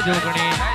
જય જોગણી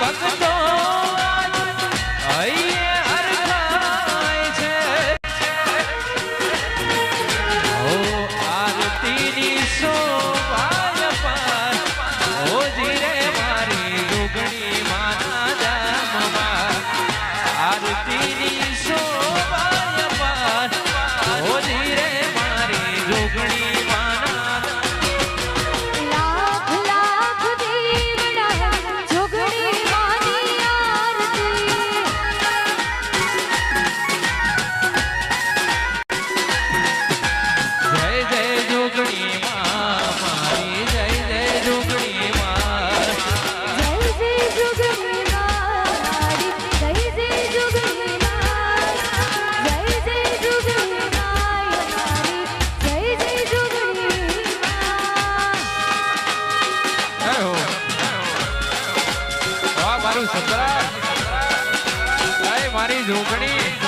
万分と。મારું સસરા મારી ઝોકણી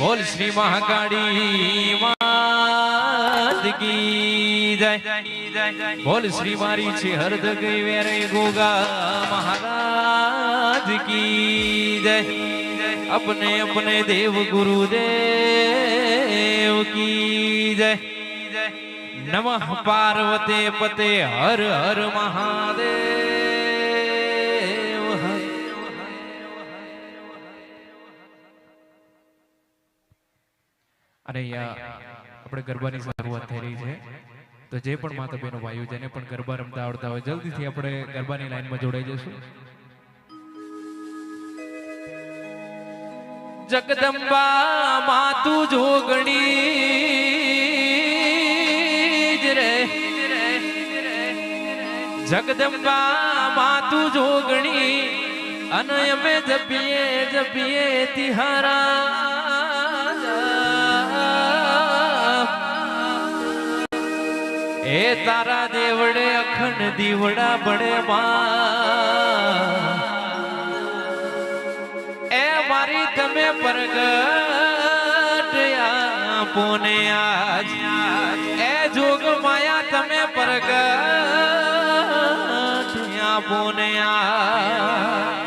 बोल श्री महाकाली मात की जय। बोल श्री मारी छे हर जग वेरे गोगा महाराज की जय। अपने अपने देव गुरु देव की जय। नमः पार्वते पते हर हर महादेव। અને અહીંયા આપણે ગરબાની શરૂઆત થઈ રહી છે. તો જે પણ માતા બહેનો ભાઈઓ જેને પણ ગરબા રમતા આવડતા હોય. જલ્દીથી આપણે ગરબાની લાઈનમાં જોડાઈ જશું જગદંબા માતું જોગણી રે. જગદંબા માતું જોગણી, અને અમે જપીએ જપીએ તિહારા. એ તારા દેવડે અખંડ દીવડા બળે માં એ મારી તમે પ્રગટ આપોને આજ એ જોગ માયા તમે પ્રગટ આપોને આજ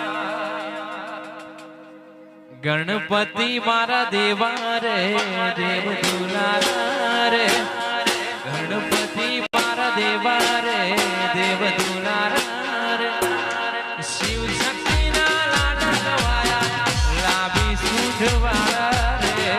ગણપતિ મારા દેવા રે દેવ દુલારા રે ગણપતિ મારા દેવા રે દેવ દુલારા રે શિવ શક્તિના લાડા ગવાયા લાભી સુધવાળા રે.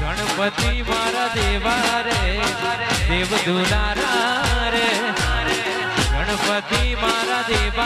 ગણપતિ મારા દેવા દેવ દુલારા રે. ગણપતિ મારા દેવ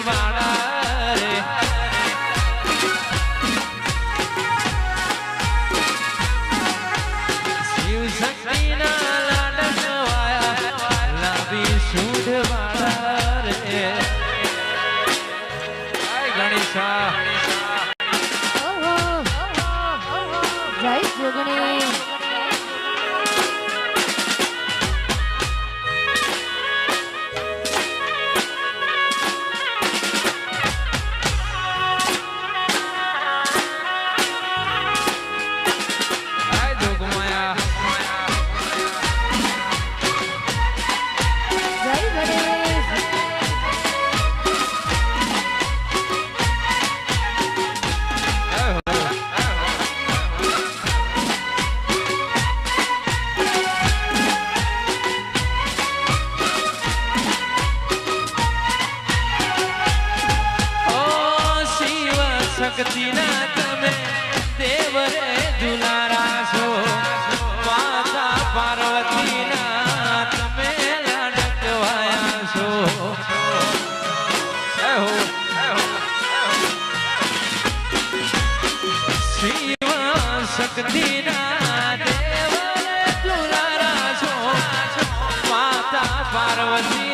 I'm Nevada. શક્તિના તમે દેવરે દુલારા છો. માતા પાર્વતીના તમે લડકવાયા છો. શિવ શક્તિના દેવરે દુલારા છો. માતા પાર્વતી